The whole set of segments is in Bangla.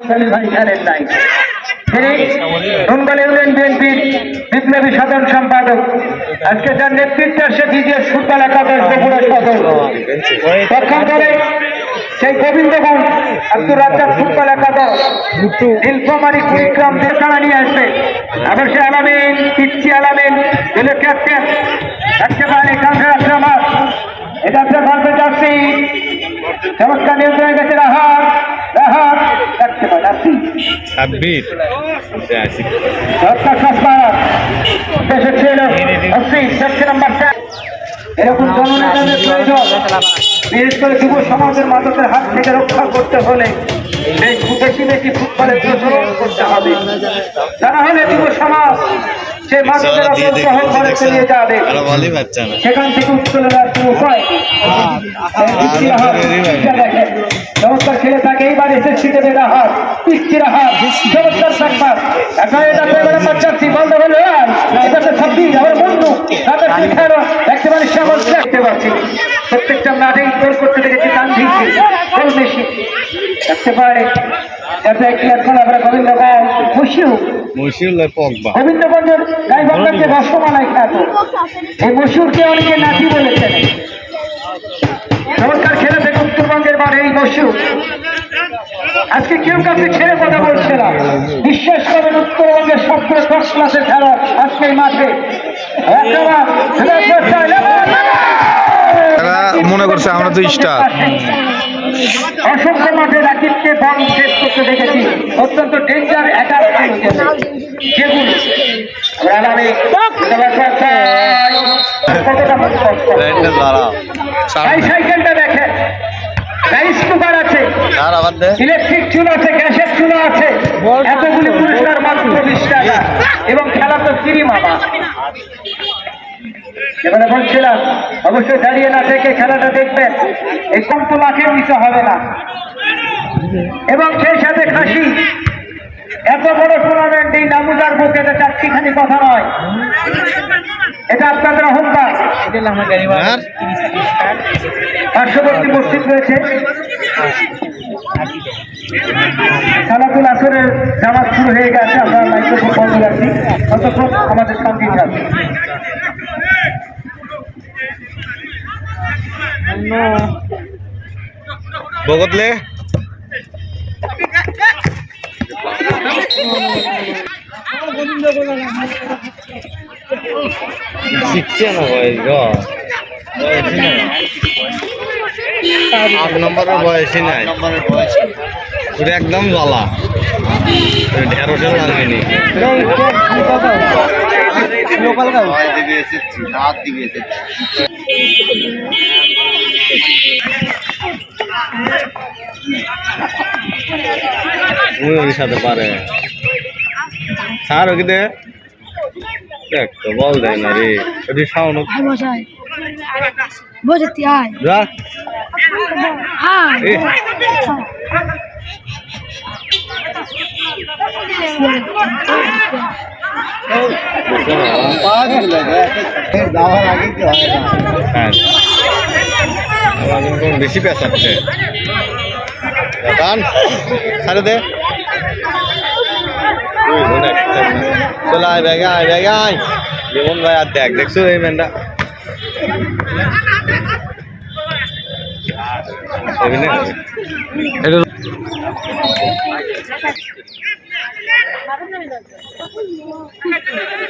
ভাই খেলেন নাই। তিনি বেঙ্গল ইউনিয়ন বিএনপির বিপ্লবী সাধারণ সম্পাদক। আজকে যার নেতৃত্বে সে দ্বিতীয় ফুটবল একাদশ বগুড়া সদর। পক্ষান্তরে সেই গোবিন্দগঞ্জ আব্দুর রাজ্জাক ফুটবল একাদশ নীলফামারী, কুড়িগ্রাম দেশানা নিয়ে আসবে আবার সে আলামিন পিচ্ছি আলামিন ছেলে ক্যাপ্টেন, একেবারে কাঁধে আছে এটা হচ্ছে গল্পে যাচ্ছি চমৎকার নিয়ন্ত্রণে গেছে রাহাত। চার। এরকম জননেতাদের প্রয়োজন। বিশেষ করে যুব সমাজের মাদকের হাত থেকে রক্ষা করতে হলে বেশি বেশি ফুটবলের প্রচলন করতে হবে? তা না হলে যুব সমাজ করে যাবে। সেখান থেকে উত্তোলন কোনো উপায়? দেবে রাহাত পিচ্ছি রাহাত চমৎকার থাকবার এখন এটা এবারে পাচ্ছি বলতে হলে আর এটা তো ছাব্বিশ আমার বন্ধু। তাদের শিক্ষারও একেবারে সামল দেখতে পাচ্ছি। প্রত্যেকটা মাঠেই গোল করতে দেখেছি কান ভিজছে গোল বেশি দেখতে পারে যাতে একটি এখন আমরা গোবিন্দগঞ্জ খুশিও মশিউল্লাহ পগবা গোবিন্দগঞ্জের গাইবান্ধার যে রসমালাই খ্যাত এই মশুরকে অনেকে নাতি বলেছেন। চমৎকার খেলে থেকে উত্তরবঙ্গের বারে এই মশুর আজকে কেউ কাছে ছেড়ে কথা বলছে না। বিশ্বাস করেন উত্তরবঙ্গের সবচেয়ে ফার্স্ট ক্লাসের খেলা আজকে মাঠে। তারা মনে করছে আমরা তো স্টার। অসংখ্য মাঠে রাকিবকে বল শেষ করতে দেখেছি। অত্যন্ত ডেঞ্জার অ্যাটাক যেগুলো সাইকেলটা দেখেন রাইস কুকার আছে ইলেকট্রিক চুলা আছে গ্যাসের চুলা আছে। এতগুলি পুরস্কার মাত্র বিশ টাকা। এবং খেলা তো মামা। এবারে বলছিলাম অবশ্যই দাঁড়িয়ে না থেকে খেলাটা দেখবেন। এই লাখের নিচে হবে না। এবং সেই সাথে খাসি। এত বড় টুর্নামেন্ট এই নামুদার বুকে এটা চারটিখানি কথা নয়। এটা আপনাদের অহংকার আর? পার্শ্ববর্তী মসজিদ রয়েছে। সালাতুল আসরের জামাত শুরু হয়ে গেছে, আমরা মাইক্রোফোন বন্ধ রাখছি। ততক্ষণ আমাদের শান্তি থাকবে। বগতলে। শিখছে না বয়স গো। আট নম্বরের বয়সই নাই। ওটা একদম জ্বালা ঢেঁড়সের লাগেনি সাথে পারে। স্যার ওকে দে? দেখ তো বল দেয় না রে। ওটি সাউন্ড বসে আয়। যা। আয় এ হ্যাঁ আমার কিন্তু বেশি পেঁচাচ্ছে দান ছাড়ে দে ওই মনে চলে আয় ব্যাগে আয় ব্যাগে আয় যেমন ভাই আর দেখ দেখছ এই ম্যানটা এটা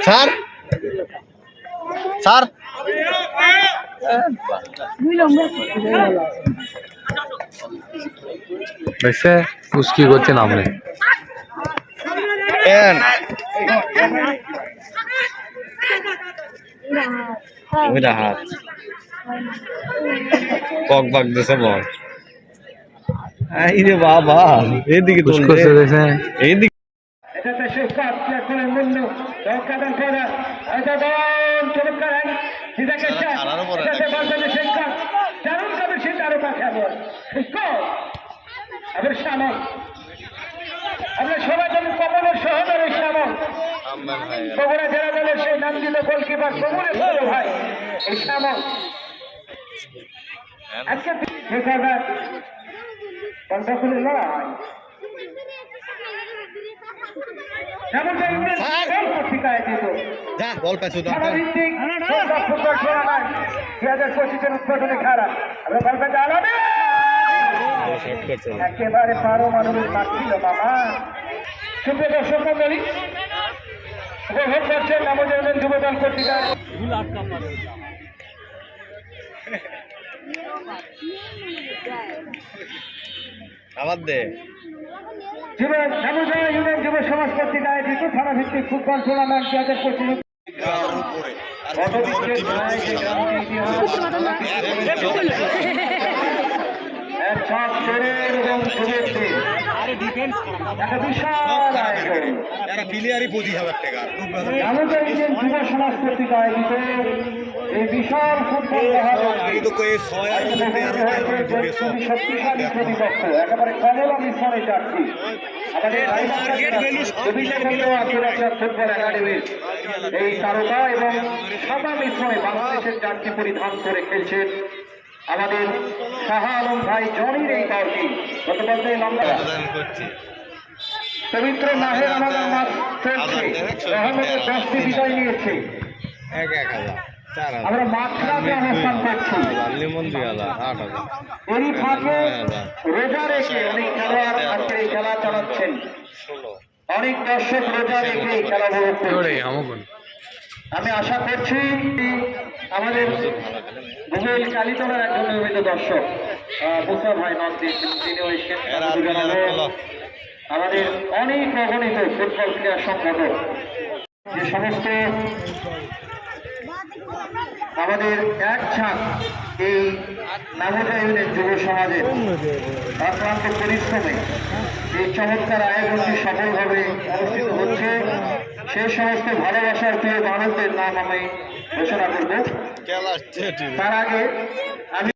স্যার স্যার দেখছে উস্কি করছে নামলে কেন ওইটা হাত কক বাগ দিছে বল এই রে বাবা শিক্ষক আবার শ্যামল আমরা সবাই জানি কমলের সহদরের শ্যামল বগুড়া জেলা দলের সেই নাম দিল গোলকিপার কমলের বড় ভাই এই শ্যামল আজকে বন্ধ করে লড়াই উদ্বোধনী খেলা। একেবারে পারমাণবিক মারছিল মামা সুপ্রিয় দর্শক মন্ডলী উপভোগ করছেন নবজীবন যুবদল পত্রিকা আবার দে। জীবন নবজীবন ইউনিয়ন যুব সমাজ পত্রিকা আয়োজিত থানা ফুটবল টুর্নামেন্ট দুই হাজার পঁচিশ যুব সমাজ পত্রিকা আয়োজিত এই বিশাল ফুটবল মহারণী তো কয়ে ছয় আর তেরো তেরো ঢুকে সব একেবারে কমলা মিশ্রণে যাচ্ছি। আমাদের ফুটবল একাডেমির এই তারকা এবং সাদা মিশ্রণে বাংলাদেশের জার্সি পরিধান করে খেলছেন আমাদের শাহ আলম ভাই জনির এই দলটি গত বছর লম্বা পবিত্র মাহের আমাদের মাস চলছে। রহমতের দশটি বিদায় নিয়েছে। এক এক হাজার। আমরা মাত্রাতে অবস্থান করছি। লিমন দুই হাজার আট হাজার। এরই ফাঁকে রোজা রেখে অনেক খেলোয়াড় আজকে এই খেলা চালাচ্ছেন। অনেক দর্শক রোজা রেখে এই খেলা উপভোগ আমি আশা করছি আমাদের ভূগোল কালীতলার একজন নিয়মিত দর্শক মুসা ভাই তিনি। আমাদের অনেক অগণিত ফুটবল ক্রীড়া সংগঠন যে সমস্ত আমাদের এক ছাক এই নামোদা ইউনিয়ন যুব সমাজের অক্লান্ত পরিশ্রমে এই চমৎকার আয়োজনটি সফলভাবে অনুষ্ঠিত হচ্ছে সে সমস্ত ভালোবাসার প্রিয় মানুষদের নাম আমি ঘোষণা করব। তার আগে আমি